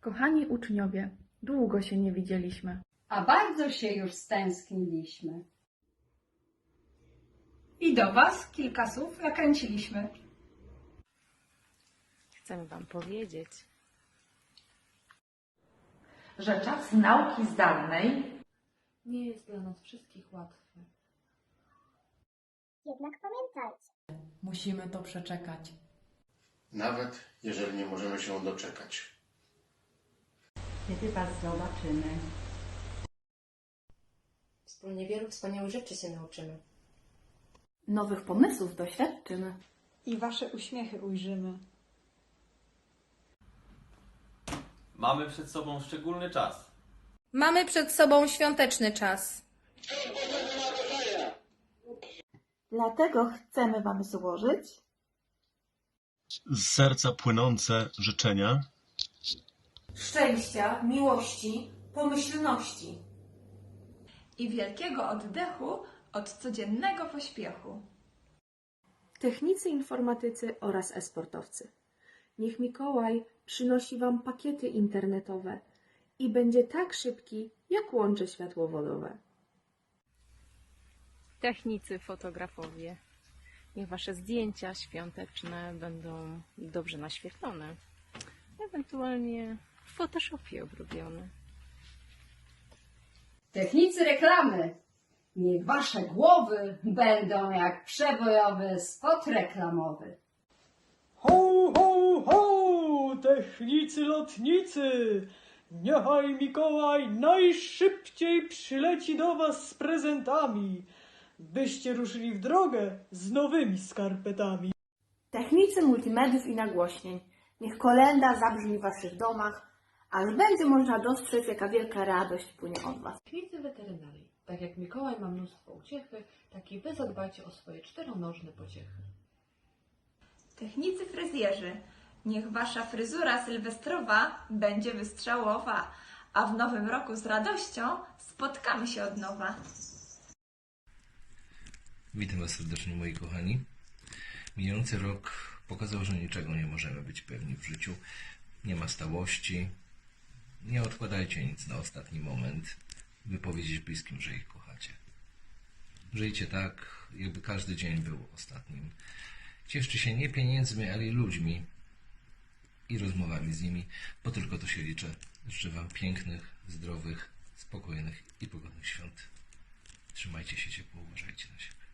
Kochani uczniowie, długo się nie widzieliśmy. A bardzo się już stęskniliśmy. I do Was kilka słów nakręciliśmy. Chcemy Wam powiedzieć, że czas nauki zdalnej nie jest dla nas wszystkich łatwy. Jednak pamiętajcie, Musimy to przeczekać. nawet jeżeli nie możemy się doczekać. Kiedy Was zobaczymy. Wspólnie wielu wspaniałych rzeczy się nauczymy. Nowych pomysłów doświadczymy. I Wasze uśmiechy ujrzymy. Mamy przed sobą szczególny czas. Mamy przed sobą świąteczny czas. Dlatego chcemy Wam złożyć z serca płynące życzenia Szczęścia, miłości, pomyślności. I wielkiego oddechu od codziennego pośpiechu. Technicy informatycy oraz e-sportowcy. Niech Mikołaj przynosi Wam pakiety internetowe i będzie tak szybki, jak łącze światłowodowe. Technicy fotografowie. Niech Wasze zdjęcia świąteczne będą dobrze naświetlone, ewentualnie w Photoshopie obrobione. Technicy reklamy. Niech Wasze głowy będą jak przebojowy spot reklamowy. Ho, ho, ho! Technicy lotnicy! Niechaj Mikołaj najszybciej przyleci do Was z prezentami, byście ruszyli w drogę z nowymi skarpetami. Technicy multimediów i nagłośnień. Niech kolenda zabrzmi w Waszych domach, aż będzie można dostrzec, jaka wielka radość płynie od Was. Technicy weterynarii. Tak jak Mikołaj ma mnóstwo uciechy, tak i Wy zadbajcie o swoje czteronożne pociechy. Technicy fryzjerzy, niech Wasza fryzura sylwestrowa będzie wystrzałowa, a w nowym roku z radością spotkamy się od nowa. Witam Was serdecznie, moi kochani. Mijający rok pokazał, że niczego nie możemy być pewni w życiu. Nie ma stałości. Nie odkładajcie nic na ostatni moment, by powiedzieć bliskim, że ich kochacie. Żyjcie tak, jakby każdy dzień był ostatnim. Cieszcie się nie pieniędzmi, ale i ludźmi i rozmowami z nimi, bo tylko to się liczy. Życzę Wam pięknych, zdrowych, spokojnych i pogodnych świąt. Trzymajcie się ciepło, uważajcie na siebie.